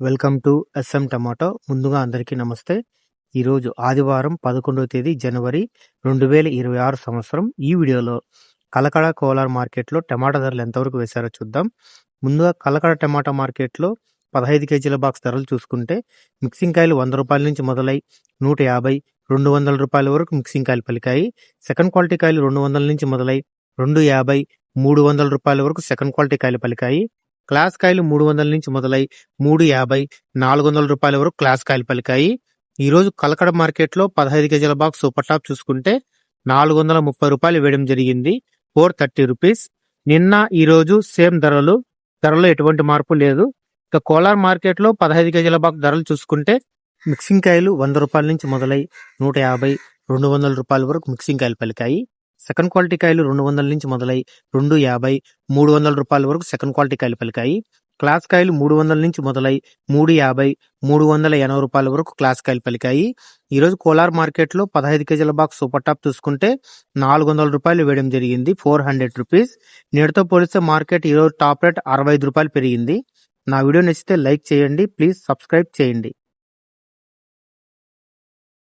Welcome to S M tomato. ముందుగా అందరికీ నమస్తే. ఈరోజు ఆదివారం పదకొండవ తేదీ జనవరి రెండు వేల ఇరవై ఆరు సంవత్సరం. ఈ వీడియోలో కలకడ కోలార్ మార్కెట్లో టమాటా ధరలు ఎంతవరకు వేశారో చూద్దాం. ముందుగా కలకడ టమాటా మార్కెట్లో పదహైదు కేజీల బాక్స్ ధరలు చూసుకుంటే మిక్సింగ్ కాయలు వంద రూపాయల నుంచి మొదలై నూట యాభై రెండు వందల రూపాయల వరకు మిక్సింగ్ కాయలు పలికాయి. సెకండ్ క్వాలిటీ కాయలు రెండు వందల నుంచి మొదలై రెండు యాభై మూడు వందల రూపాయల వరకు సెకండ్ క్వాలిటీ కాయలు పలికాయి. క్లాస్ కాయలు మూడు వందల నుంచి మొదలై మూడు యాభై నాలుగు వందల రూపాయల వరకు క్లాస్ కాయలు పలికాయి. ఈ రోజు కలకడ మార్కెట్లో పదహైదు కేజీల బాక్స్ సూపర్ టాప్ చూసుకుంటే నాలుగు వందల ముప్పై రూపాయలు వేయడం జరిగింది. Four thirty rupees. నిన్న ఈ రోజు సేమ్ ధరలు ధరలో ఎటువంటి మార్పు లేదు. ఇక కోలార్ మార్కెట్లో పదహైదు కేజీల బాక్స్ ధరలు చూసుకుంటే మిక్సింగ్ కాయలు వంద రూపాయల నుంచి మొదలై నూట యాభై రెండు వందల రూపాయల వరకు మిక్సింగ్ కాయలు పలికాయి. సెకండ్ క్వాలిటీ కాయలు రెండు వందల నుంచి మొదలై రెండు యాభై మూడు వందల రూపాయల వరకు సెకండ్ క్వాలిటీ కాయలు పలికాయి. క్లాస్ కాయలు మూడు వందల నుంచి మొదలై మూడు యాభై మూడు వందల ఎనభై రూపాయల వరకు క్లాస్ కాయలు పలికాయి. ఈరోజు కోలార్ మార్కెట్లో పదహైదు కేజీల బాక్స్ సూపర్ టాప్ చూసుకుంటే నాలుగు వందల రూపాయలు వేయడం జరిగింది ఫోర్ హండ్రెడ్ రూపీస్. నేటితో పోలిస్తే మార్కెట్ ఈరోజు టాప్ రేట్ అరవై ఐదు రూపాయలు పెరిగింది. నా వీడియో నచ్చితే లైక్ చేయండి ప్లీజ్ సబ్స్క్రైబ్ చేయండి.